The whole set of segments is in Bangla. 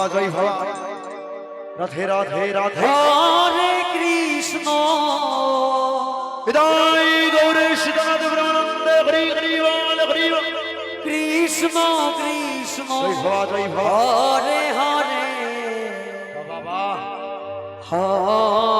হওয়া জয় হওয়া। রাধে রাধে রাধে। হরে কৃষ্ণ। কৃষ্ণ কৃষ্ণ। হরে হরে। বাবা। হরে।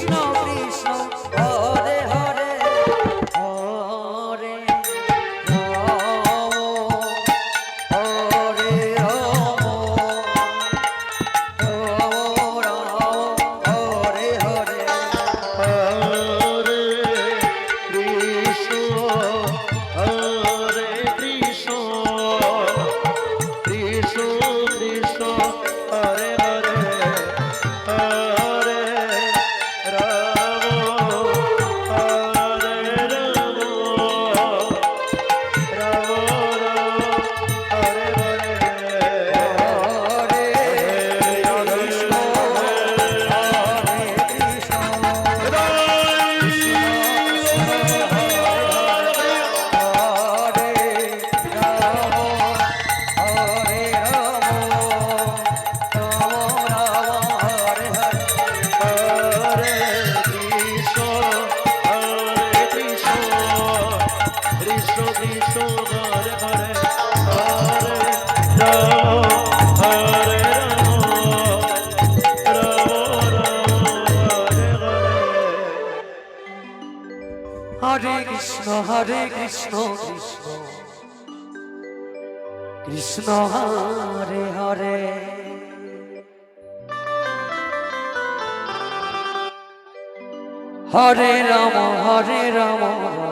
No. দিশো হরে কৃষ্ণ হরে কৃষ্ণ কৃষ্ণ। কৃষ্ণ হরে হরে। হরে রাম হরে রাম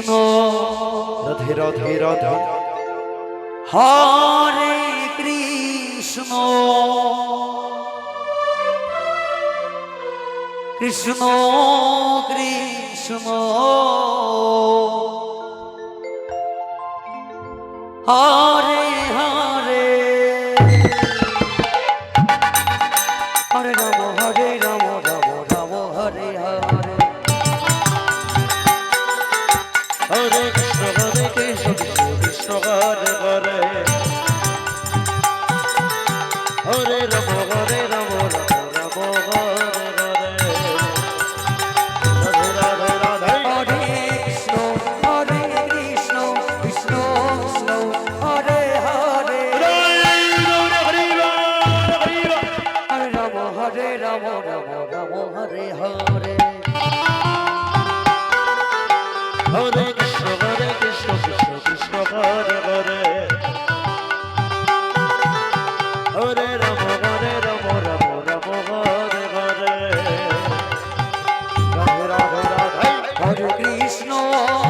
কৃষ্ণ। রাধে রাধে রাধে। হরে কৃষ্ণ। কৃষ্ণ কৃষ্ণ। হরে হরে। হরে রাম হরে রাম রাম রাম হরে হরে। হরে কৃষ্ণ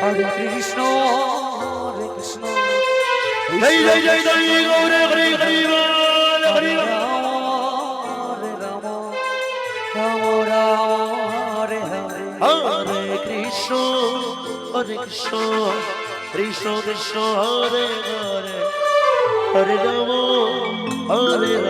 হরে কৃষ্ণ হরে কৃষ্ণ জয় জয় জয় জয় গৌরে হরি হরি হরি রাম রাম রাম হরে হরে হরে কৃষ্ণ হরে কৃষ্ণ কৃষ্ণ কৃষ্ণ হরে হরে হরে রাম হরে রাম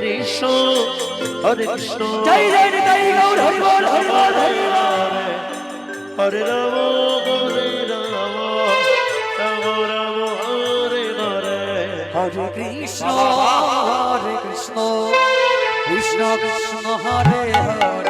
কৃষ্ণ হরে কৃষ্ণ। জয় জয় জয় গৌর হরি বল হরি বল হরি বল। হরে রাম হরে রাম রাম রাম হরে হরে। হরে কৃষ্ণ হরে Krishna. Krishna Krishna Hare Hare.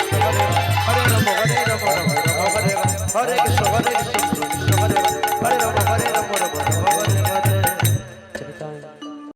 Vale, que sobra, que sobra, que sobra, que sobra, que sobra, que sobra, que